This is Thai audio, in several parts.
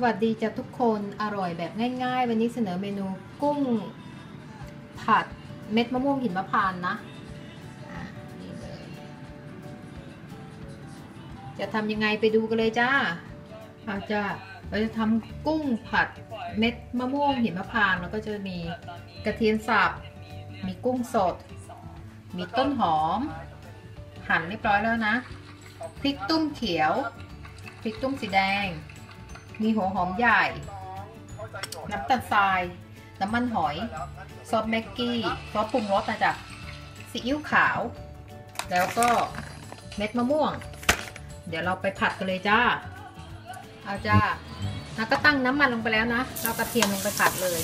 สวัสดีจ้ะทุกคนอร่อยแบบง่ายๆ วันนี้เสนอเมนูกุ้งผัดเม็ดมะม่วงหินมะพร้านต์นะนี่เลยจะทำยังไงไปดูกันเลยจ้าอาจะเราจะทำกุ้งผัดเม็ดมะม่วงหินมะพร้านต์แล้วก็จะมีกระเทียมสับมีกุ้งสด มีต้นหอม หั่นเรียบร้อยแล้วนะพริกตุ้มเขียวพริกตุ้มสีแดง มีหัวหอมใหญ่ น้ำตาลทราย น้ำมันหอย ซอสแม็กกี้ ซอสปรุงรสนะจ๊ะซีอิ๊วขาว แล้วก็เม็ดมะม่วง เดี๋ยวเราไปผัดกันเลยจ้า เอาจ้าแล้วก็ตั้งน้ำมันลงไปแล้วนะ เรากระเทียมลงไปผัดเลย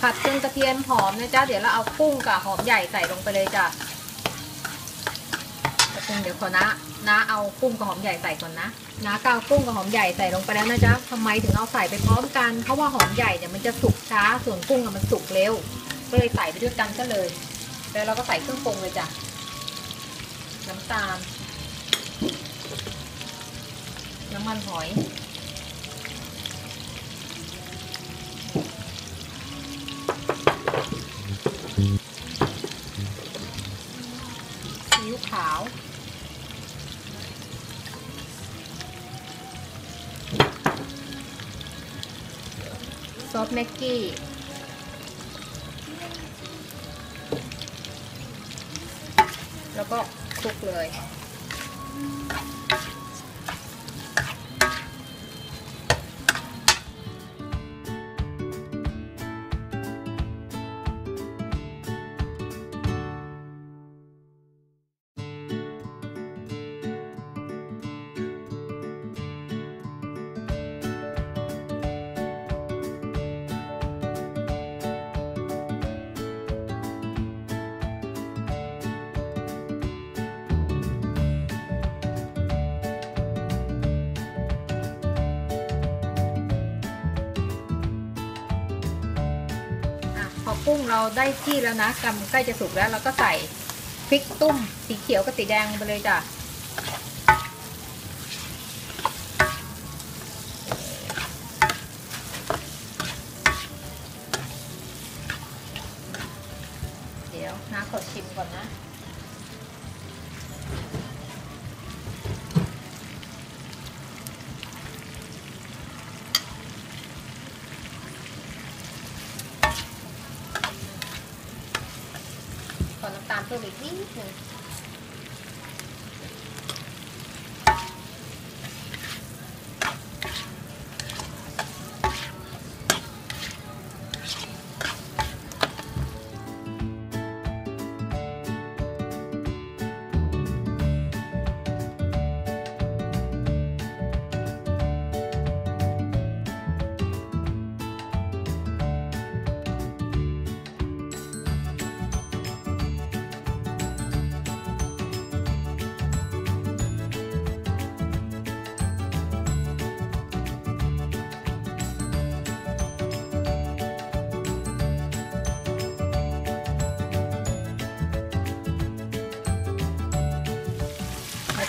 ผัดจนกระเทียมหอมนะจ๊ะ เดี๋ยวเราเอากุ้งกับหอมใหญ่ใส่ลงไปเลยจ้ะ กระเดี๋ยวขอนะนะเอากุ้งกับหอมใหญ่ใส่ก่อนนะนะก็เอากุ้งกับหอมใหญ่ใส่ลงไปแล้วนะจ๊ะทำไมถึงเอาใส่ไปพร้อมกัน เพราะว่าหอมใหญ่เนี่ยมันจะสุกช้า ส่วนกุ้งอะมันสุกเร็ว ก็เลยใส่ไปด้วยกันก็เลย แล้วเราก็ใส่เครื่องปรุงเลยจ้ะ น้ำตาล น้ำมันหอยซีอิ๊วขาว ซอสแม็กกี้แล้วก็คลุกเลย กุ้งเราได้ที่แล้วนะกำใกล้จะสุกแล้วเราก็ใส่พริกตุ้มสีเขียวกับสีแดงไปเลยจ้ะเดี๋ยวนะขอชิมก่อนนะ ขอน้ำตาล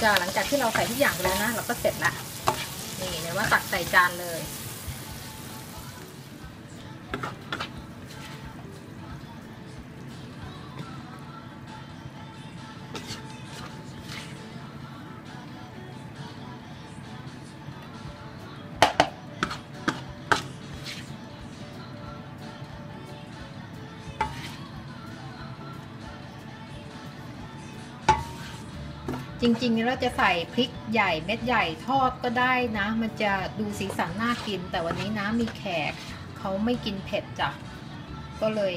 จ้าจะหลังจากที่เราใส่ทุกอย่างไปแล้วนะเราก็เสร็จละนี่เนี่ยว่าตักใส่จานเลย จริงๆเราจะใส่พริกใหญ่เม็ดใหญ่ทอดก็ได้นะ มันจะดูสีสันน่ากิน แต่วันนี้นะมีแขกเขาไม่กินเผ็ดจ้ะก็เลย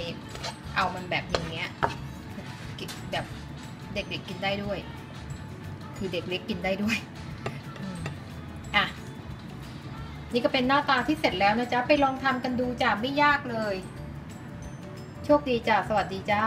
เอามันแบบอย่างเงี้ยแบบเด็กๆกินได้ด้วย คือเด็กเล็กกินได้ด้วยอะนี่ก็เป็นหน้าตาที่เสร็จแล้วนะจ๊ะ ไปลองทำกันดูจ้ะไม่ยากเลย โชคดีจ้ะ สวัสดีจ้า